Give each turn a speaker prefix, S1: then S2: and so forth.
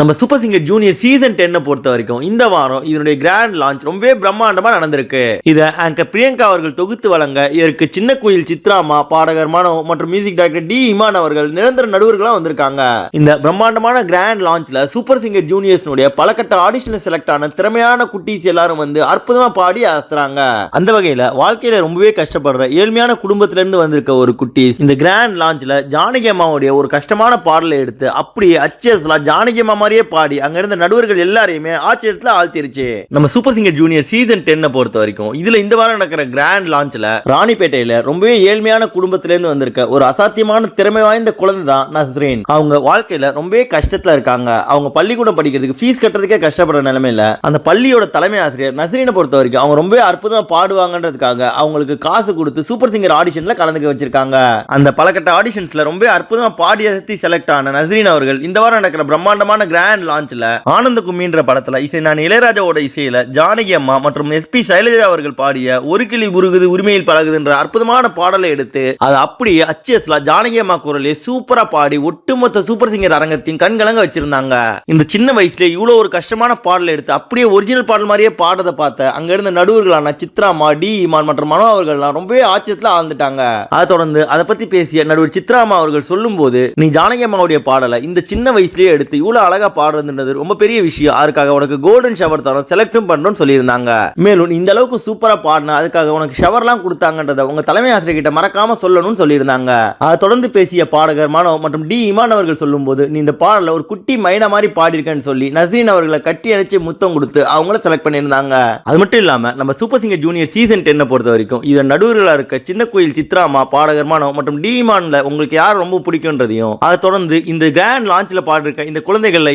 S1: நம்ம super singer junior season டென்னை பொறுத்த வரைக்கும் இந்த வாரம் இதனுடைய கிராண்ட் லான்ச் ரொம்பவே பிரம்மாண்டமா நடந்திருக்கு. இதை ஆங்கர் பிரியங்கா அவர்கள் தொகுத்து வழங்க இதற்கு சின்ன குயில் சித்ராமா பாடகர் மனோ மற்றும் மியூசிக் டைரக்டர் டி இமான் அவர்கள் நிரந்தர நடுவர்களாக வந்திருக்காங்க. இந்த பிரம்மாண்டமான கிராண்ட் லான்ச்ல சூப்பர் சிங்கர் ஜூனியர்ஸ்னுடைய பலகட்ட ஆடிஷன்ல செலக்ட் ஆன திறமையான குட்டீஸ் எல்லாரும் வந்து அற்புதமா பாடி அசத்துறாங்க. அந்த வகையில வாழ்க்கையில ரொம்பவே கஷ்டப்படுற ஏழ்மையான குடும்பத்துல இருந்து வந்திருக்க ஒரு குட்டீஸ் இந்த கிராண்ட் லான்ச்ல ஜானகி அம்மாவுடைய ஒரு கஷ்டமான பாடலை எடுத்து அப்படியே அச்சேஸ்லா ஜானகி மாமா மாதிரியே பாடி அங்க இருந்த நடுவர்கள் எல்லாரையுமே ஆச்சரியத்துல ஆழ்த்திருச்சு. நம்ம சூப்பர் சிங்கர் ஜூனியர் சீசன் டென்னை பொறுத்த வரைக்கும் இதுல இந்த வாரம் நடக்கிற கிராண்ட் லான்ச்ல ராணிப்பேட்டையில ரொம்பவே ஏழ்மையான குடும்பத்துல இருந்து வந்திருக்க ஒரு அசாத்தியமான திறமை வாய்ந்த குழந்தை தான் நஸ்ரீன். அவங்க வாழ்க்கையில ரொம்பவே கஷ்டத்துல இருக்காங்க. அவங்க பள்ளிக்கூடம் படிக்கிறதுக்கு ஃபீஸ் கட்டுறதுக்கே கஷ்டப்படுற நிலைமையில அந்த பள்ளியோட தலைமை ஆசிரியர் நஸ்ரீனை பொறுத்த வரைக்கும் அவங்க ரொம்பவே அற்புதமா பாடுவாங்கன்றதுக்காக அவங்களுக்கு காசு கொடுத்து சூப்பர் சிங்கர் ஆடிஷன்ல கலந்துக்க வச்சிருக்காங்க. அந்த பலகட்ட ஆடிஷன்ஸ்ல ரொம்ப அற்புதமா பாடி அசத்தி செலக்ட் ஆன நஸ்ரீன் அவர்கள் இந்த வாரம் நடக்கிற பிரம்மாண்டமான கிராண்ட் லான்ச்ல ஆனந்த கும்மின்ற படத்துல இசை நான் இளையராஜாவோட இசையில ஜானகி அம்மா மற்றும் எஸ்பி சைலஜா அவர்கள் பாடிய ஒரு கிளி உருகுது உரிமையில் பழகுதுன்ற அற்புதமான பாடலை எடுத்து அது அப்படியே அச்சியஸ்ல ஜானகி அம்மா குரலே சூப்பரா பாடி ஒட்டுமொத்த சூப்பர் சிங்கர் அரங்கத்தையும் கண்கலங்க வச்சிருந்தாங்க. இந்த சின்ன வயசுல இவ்வளவு ஒரு கஷ்டமான பாடலை எடுத்து அப்படியே ஒரிஜினல் பாடல் மாதிரியே பாடுறத பார்த்த அங்க இருந்த நடுவர்களான சித்ராமா டி இமான் மற்றும் மனோ அவர்கள்லாம் ரொம்பவே ஆச்சரியத்துல ஆழ்ந்துட்டாங்க. அதை தொடர்ந்து அதை பத்தி பேசிய நடுவர் சித்ராமா அவர்கள் சொல்லும் போது நீ ஜானகி அம்மாவுடைய பாடலை இந்த சின்ன வயசுலயே எடுத்து இவ்வளவு அழகா பாடுறதுன்றது ரொம்ப பெரிய விஷயம். அதுக்காக உனக்கு கோல்டன் ஷவர் தரோம் செலக்டும் பண்ணணும்னு சொல்லியிருந்தாங்க. மேலும் இந்த அளவுக்கு சூப்பராக பாடின அதுக்காக உனக்கு ஷவர்லாம் கொடுத்தாங்கன்றத உங்க தலைமை ஆசிரியர் கிட்ட மறக்காம சொல்லணும்னு சொல்லியிருந்தாங்க. அதை தொடர்ந்து பேசிய பாடகர் மனோ மற்றும் டி இமான் அவர்கள் சொல்லும்போது நீ இந்த பாடல ஒரு குட்டி மைனா மாதிரி பாடியிருக்கேன்னு சொல்லி நசீன் அவர்களை கட்டி அணைச்சு முத்தம் கொடுத்து அவங்கள செலக்ட் பண்ணியிருந்தாங்க. அது மட்டும் இல்லாம நம்ம சூப்பர் சிங்கர் ஜூனியர் சீசன் டென்னை பொறுத்த வரைக்கும் இது நடுவர்களாக இருக்க சின்ன கோயில் சித்ராமா பாடகர் மனோ மற்றும் டி இமான்ல உங்களுக்கு யார் ரொம்ப பிடிக்கும்ன்றதையும் அதை தொடர்ந்து இந்த கிராண்ட் லான்ச்ல பாடிருக்க இந்த குழந்தைகள்ல